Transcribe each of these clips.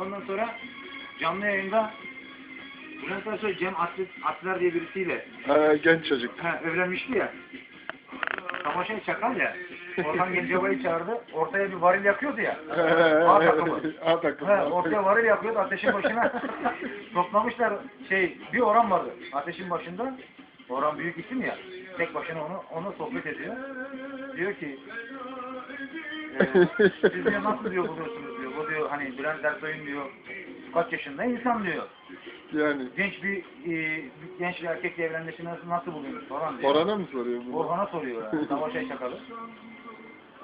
Ondan sonra canlı yayında Bülent Ersoy Cem Atlet, Atler diye birisiyle Ha, genç çocuk. ha, evlenmişti ya. Savaşa çakal ya. Orhan Gencebay'ı çağırdı. Ortaya bir varil yakıyordu ya. A takımı. A takımı. Ha, ortaya varil yakıyordu ateşin başına. Toplamışlar şey bir oran vardı ateşin başında. Orhan büyük isim ya. Tek başına onu onu sohbet ediyor. Diyor ki e, siz diyor nasıl diyor buluyorsunuz diyor. Bu diyor hani Bülent Ersoy'un diyor kaç yaşında insan diyor. Yani. Genç bir, e, bir genç bir erkekle evlenmesi nasıl, nasıl buluyorsunuz falan diyor. Orana mı soruyor bunu? Orhan'a soruyor yani. Savaşa çakalı.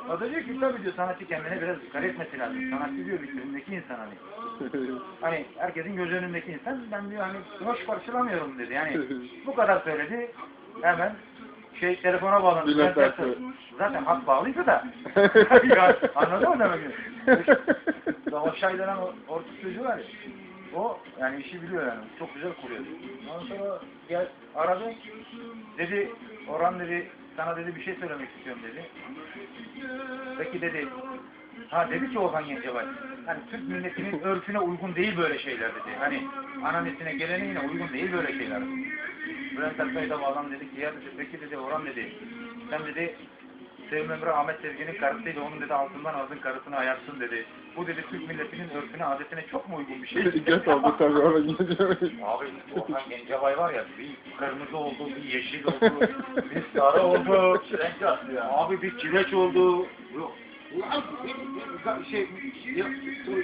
O da diyor ki tabii diyor sanatçı kendine biraz dikkat etmesi lazım. Sanatçı diyor vitrindeki insan hani. Hani herkesin göz önündeki insan. Ben diyor hani hoş karşılamıyorum dedi. Yani bu kadar söyledi. Hemen şey telefona Ben Ersoy. zaten- hat bağlıydı da. ya, anladın mı demek ki? Savaş denen o orta çocuğu var ya. O yani işi biliyor yani. Çok güzel kuruyor. Ondan sonra gel aradı. Dedi Orhan dedi sana dedi bir şey söylemek istiyorum dedi. Peki dedi. Ha dedi ki Orhan Gencebay. Hani Türk milletinin örfüne uygun değil böyle şeyler dedi. Hani ananesine geleneğine uygun değil böyle şeyler. Bülent Ersoy da bağlan dedi ki ya dedi peki dedi Orhan dedi. Sen dedi Sevim Emre Ahmet Sevgi'nin karısıyla onun dedi altından aldın karısını ayarsın dedi. Bu dedi Türk milletinin örfüne adetine çok mu uygun bir şey? Göt oldu tabii orada gidince. Abi Orhan Gencebay var ya bir kırmızı oldu, bir yeşil oldu, bir sarı oldu. Renk attı ya. Abi bir çileç oldu. Yok. Şey, ya,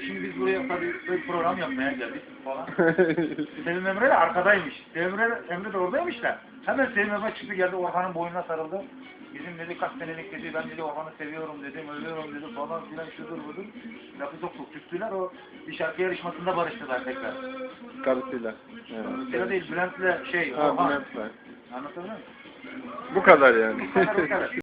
şimdi biz buraya tabii böyle program yapmaya geldik falan. Sevim Emre de arkadaymış. Sevim Emre, Emre de oradaymış da. Hemen Sevim Emre çıktı geldi Orhan'ın boynuna sarıldı. Bizim dedi kaç senelik dedi ben dedi Orhan'ı seviyorum dedim, ölüyorum dedi falan filan şudur budur. Lafı soktuk küstüler o bir şarkı yarışmasında barıştılar tekrar. Karısıyla. Sıra değil Bülent'le şey Ha, Orhan. Bülent'le. Anlatabiliyor muyum? Bu kadar yani. Bu kadar, bu kadar.